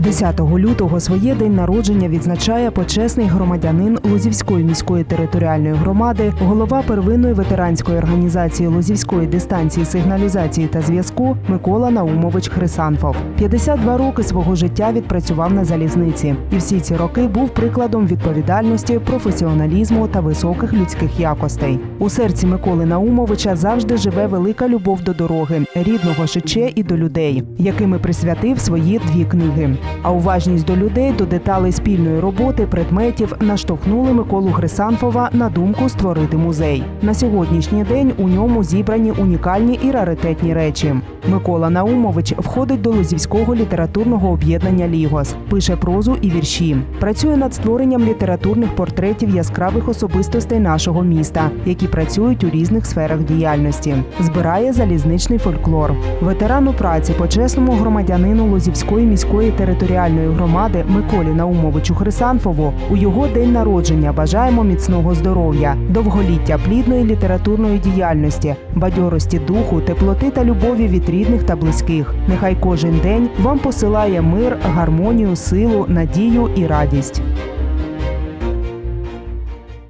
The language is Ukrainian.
10 лютого своє день народження відзначає почесний громадянин Лозівської міської територіальної громади, голова первинної ветеранської організації Лозівської дистанції сигналізації та зв'язку Микола Наумович Хрисанфов. 52 роки свого життя відпрацював на залізниці, і всі ці роки був прикладом відповідальності, професіоналізму та високих людських якостей. У серці Миколи Наумовича завжди живе велика любов до дороги, рідного шиче і до людей, якими присвятив свої дві книги. А уважність до людей, до деталей спільної роботи, предметів наштовхнули Миколу Хрисанфова на думку створити музей. На сьогоднішній день у ньому зібрані унікальні і раритетні речі. Микола Наумович входить до Лозівського літературного об'єднання Лігос, пише прозу і вірші. Працює над створенням літературних портретів яскравих особистостей нашого міста, які працюють у різних сферах діяльності. Збирає залізничний фольклор. Ветерану праці, почесному громадянину Лозівської міської територіальної громади Миколі Наумовичу Хрисанфову у його день народження бажаємо міцного здоров'я, довголіття, плідної літературної діяльності, бадьорості духу, теплоти та любові від рідних та близьких. Нехай кожен день вам посилає мир, гармонію, силу, надію і радість.